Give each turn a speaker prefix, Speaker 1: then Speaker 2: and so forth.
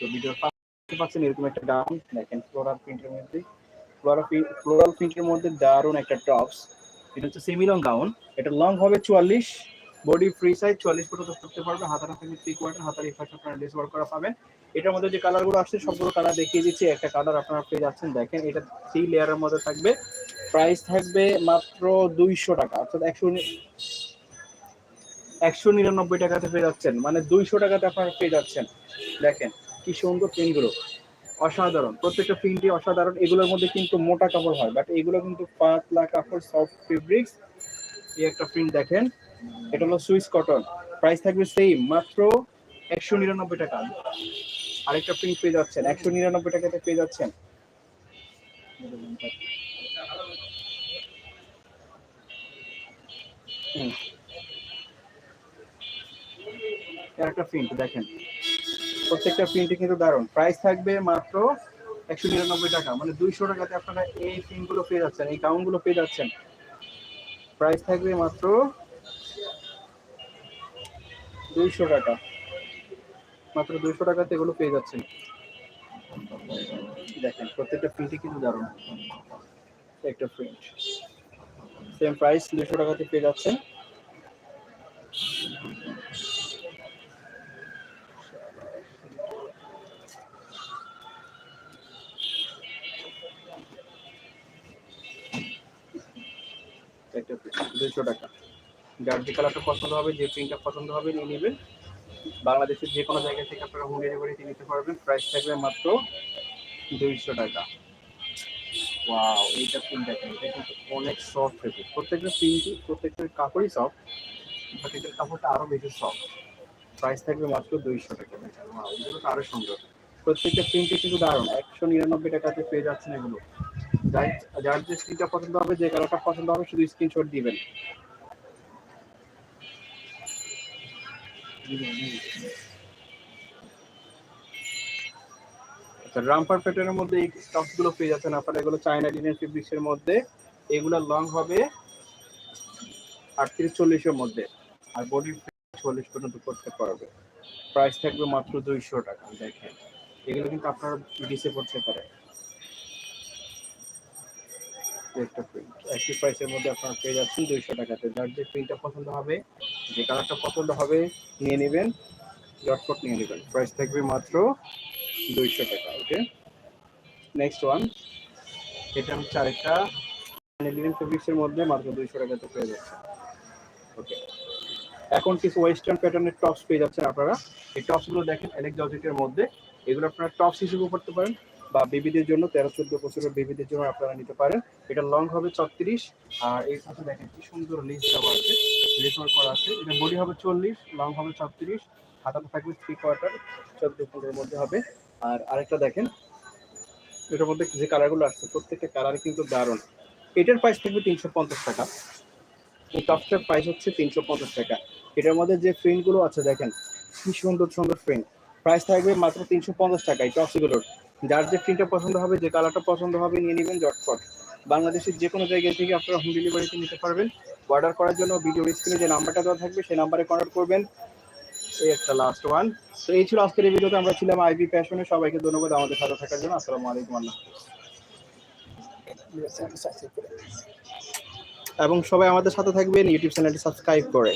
Speaker 1: তো ভিডিও দেখতে পাচ্ছেন এরকম একটা গাউন দেখেন ফ্লোরাল প্রিন্টের মধ্যে। ফ্লোরাল ফ্লোরাল প্রিন্টের মধ্যে দারুণ একটা টপস এটা হচ্ছে সেমি লং গাউন এটা লং হবে চুয়াল্লিশ বডি ফ্রি সাইজ চুয়াল্লিশ পর্যন্ত করতে পারবে। হাতাটা থেকে থ্রি কোয়ার্টার হাতার এই পাশে আপনারা লেস করা পাবেন। এটার মধ্যে যে কালারগুলো আসছে, সবগুলো কালার দেখিয়ে দিচ্ছি। একটা কালার আপনারা পেয়ে যাচ্ছেন। দেখেন, এটা থ্রি লেয়ারের মধ্যে থাকবে। প্রাইস থাকবে মাত্র দুইশো টাকা। অর্থাৎ একশো একশো নিরানব্বই টাকাতে পেয়ে যাচ্ছেন। মানে দুইশো টাকাতে আপনারা পেয়ে যাচ্ছেন। দেখেন কি সুন্দর প্রিন্টগুলো অসাধারণ। প্রত্যেকটা প্রিন্টই অসাধারণ। এগুলোর মধ্যে কিন্তু মোটা কাপড় হয় বাট এগুলো কিন্তু পাতলা কাপড় সফট ফেব্রিক্স এই একটা প্রিন্ট দেখেন। এটা হলো সুইস কটন প্রাইস থাকবে সেম মাত্র একশো নিরানব্বই টাকা। আরেকটা প্রিন্ট পেয়ে যাচ্ছেন, একশো নিরানব্বই টাকাতে পেয়ে যাচ্ছেন। একটা প্রিন্ট দেখেন। প্রত্যেকটা প্রিন্টে কিন্তু দারুণ। প্রাইস থাকবে মাত্র একশো নিরানব্বই টাকা। মানে দুইশো টাকাতে আপনারা এই প্রিন্টগুলো পেয়ে যাচ্ছেন, এই গাউনগুলো পেয়ে যাচ্ছেন। প্রাইস থাকবে মাত্র দুইশো টাকা। মাত্র দুইশো টাকাতে এগুলো পেয়ে যাচ্ছেন। দেখেন, প্রত্যেকটা প্রিন্টই কিন্তু দারুণ। একটা প্রিন্ট সেম প্রাইস দুশো টাকাতে পেয়ে যাচ্ছেন। একটা দুশো টাকা। যার যে কালারটা পছন্দ হবে, যে প্রিন্টটা পছন্দ হবে, নিয়ে নেবেন। বাংলাদেশের যে কোনো জায়গা থেকে আপনারা হোম ডেলিভারিতে নিতে পারবেন। প্রাইস থাকবে মাত্র দুইশো টাকা। ওয়াও এইটা প্রিন্ট দেখেন, এটা কিন্তু অনেক সফট ফেব্রিক প্রত্যেকটা প্রিন্টই প্রত্যেকটা কাপড়ই সফট বাট এটার কাপড়টা আরও বেশি সফট প্রাইস থাকবে মাত্র দুইশো টাকা। ওয়াও এগুলো তো আরও সুন্দর। প্রত্যেকটা প্রিন্টই কিন্তু দারুণ। একশো নিরানব্বই টাকাতে পেয়ে যাচ্ছেন এগুলো। যার যে স্ক্রিনটা পছন্দ হবে, যে কালারটা পছন্দ হবে, শুধু স্ক্রিনশট দিবেন। আচ্ছা রামপার মধ্যে এই পেয়ে যাচ্ছেন আপনারা, এগুলো চায়না ডিজাইন ফেব্রিক্সের মধ্যে। এগুলো লং হবে আটত্রিশ চল্লিশের মধ্যে। আর বডি চল্লিশ পর্যন্ত করতে পারবে। প্রাইস থাকবে মাত্র দুইশো টাকা, দেখেন। এগুলো কিন্তু আপনার ডিসে পড়তে পারে একটা প্রিন্ট একই প্রাইসের মধ্যে আপনারা পেয়ে যাচ্ছেন দুইশো টাকাতে। যার যে প্রিন্টটা পছন্দ হবে, যে কালারটা পছন্দ হবে, নিয়ে নেবেন। জটপট নিয়ে নেবেন। প্রাইস থাকবে মাত্র দুইশো টাকা ওকে নেক্সট ওয়ান এটা হচ্ছে আরেকটা লিভিং ফেব্রিক্সের মধ্যে মাত্র দুইশো টাকাতে পেয়ে যাচ্ছে। ওকে এখন কিছু ওয়েস্টার্ন প্যাটার্নের টপস পেয়ে যাচ্ছেন আপনারা। এই টপসগুলো দেখেন এলেক জর্জেটের মধ্যে। এগুলো আপনারা টপস হিসেবে পড়তে পারেন। বা বেবিদের জন্য, তেরো চোদ্দ বছরের বেবিদের জন্য আপনারা নিতে পারেন। এটা লং হবে ছত্রিশ, আর এই সাথে দেখেন কি সুন্দর লেস দেওয়া আছে লেস ওয়ার্ক করা আছে। এটা বডি হবে চল্লিশ, লং হবে ছত্রিশ হাতাতে থাকবে থ্রি কোয়ার্টার চোদ্দ পনেরোর মধ্যে হবে। আর আরেকটা দেখেন, এটার মধ্যে যে কালারগুলো আসছে, প্রত্যেকটা কালার কিন্তু দারুণ। এটার প্রাইস থাকবে তিনশো পঞ্চাশ টাকা। এই প্রাইস হচ্ছে তিনশো পঞ্চাশ টাকা। এটার মধ্যে যে প্রিন্টগুলো আছে, দেখেন, কি সুন্দর সুন্দর প্রিন্ট প্রাইস থাকবে মাত্র তিনশো পঞ্চাশ টাকা এই টপসগুলোর যার যে প্রিন্টটা পছন্দ হবে, যে কালারটা পছন্দ হবে, নিয়ে নেবেন জটপট। বাংলাদেশের যে কোনো জায়গা থেকে আপনারা হোম ডেলিভারিতে নিতে পারবেন। অর্ডার করার জন্য ভিডিও স্ক্রিনে যে নাম্বারটা দেওয়া থাকবে, সেই নাম্বারে কন্ট্যাক্ট করবেন। এই একটা লাস্ট ওয়ান তো এই ছিল আজকের এই ভিডিওতে, আমরা ছিলাম আইবি প্যাশনে সবাইকে ধন্যবাদ আমাদের সাথে থাকার জন্য। আসসালামু আলাইকুম, আল্লাহ এবং সবাই আমাদের সাথে থাকবেন ইউটিউব চ্যানেলটি সাবস্ক্রাইব করে।